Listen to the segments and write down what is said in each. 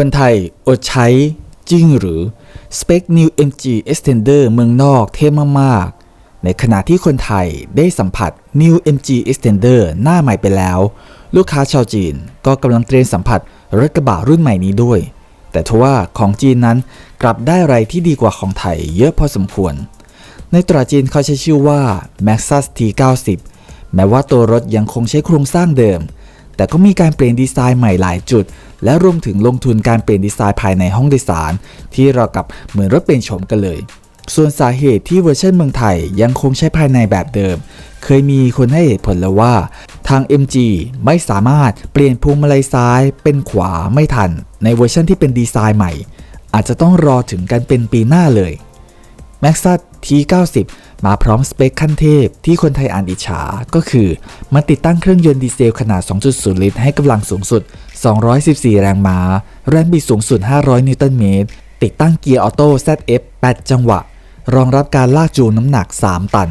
คนไทยอดใช้จริงหรือสเปค New MG Extender เมืองนอกเท่มากๆ ในขณะที่คนไทยได้สัมผัส New MG Extender หน้าใหม่ไปแล้ว ลูกค้าชาวจีนก็กำลังเตรียมสัมผัสรถกระบะรุ่นใหม่นี้ด้วย แต่ทว่าของจีนนั้นกลับได้อะไรที่ดีกว่าของไทยเยอะพอสมควร ในตราจีนเขาใช้ชื่อว่า Maxus T90 แม้ว่าตัวรถยังคงใช้โครงสร้างเดิม แต่ก็มีการเปลี่ยนดีไซน์ใหม่หลายจุด และรวมถึงลงทุนการเปลี่ยนดีไซน์ภายในห้องโดยสาร ที่เรากับเหมือนรถเปลี่ยนโฉมกันเลย ส่วนสาเหตุที่เวอร์ชันเมืองไทยยังคงใช้ภายในแบบเดิม เคยมีคนให้เหตุผลแล้วว่า ทาง MG ไม่สามารถเปลี่ยนพวงมาลัยซ้ายเป็นขวาไม่ทัน ในเวอร์ชันที่เป็นดีไซน์ใหม่ อาจจะต้องรอถึงกันเป็นปีหน้าเลย m a x ั T90 มาพร้อมสเปคขั้นเทพที่คนไทยอ่านอิจฉา ก็คือมันติดตั้งเครื่องยนต์ดีเซลขนาด 2.0 ลิตรให้กำลังสูงสุด 214 แรงม้า แรงบิดสูงสุด 500 นิวตันเมตร ติดตั้งเกียร์ออโต้ ZF 8 จังหวะ รองรับการลากจูงน้ำหนัก 3 ตัน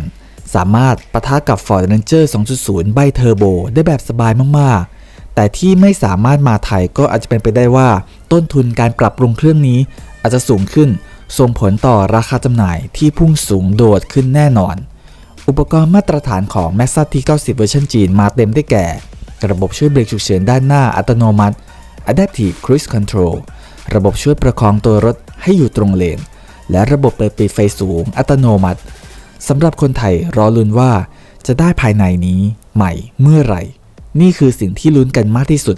สามารถปะทะกับ Ford Ranger 2.0 ใบเทอร์โบได้แบบสบายมากๆแต่ที่ไม่สามารถมาไทยก็อาจจะเป็นไปได้ว่า ต้นทุนการปรับปรุงเครื่องนี้อาจจะสูงขึ้น ส่งผลต่อราคาจำหน่ายที่พุ่งสูงโดดขึ้นแน่นอน อุปกรณ์มาตรฐานของ m a x ั T90 เวอร์ชันจีนมาเต็มได้แก่ ระบบช่วยเบรกฉุกเฉินด้านหน้าอัตโนมัติ Adaptive Cruise Control ระบบช่วยประคองตัวรถให้อยู่ตรงเลน และระบบเปิดปิดไฟสูงอัตโนมัติสำหรับคนไทยรอลุ้นว่าจะได้ภายในนี้ใหม่เมื่อไหร่ นี่คือสิ่งที่ลุ้นกันมากที่สุด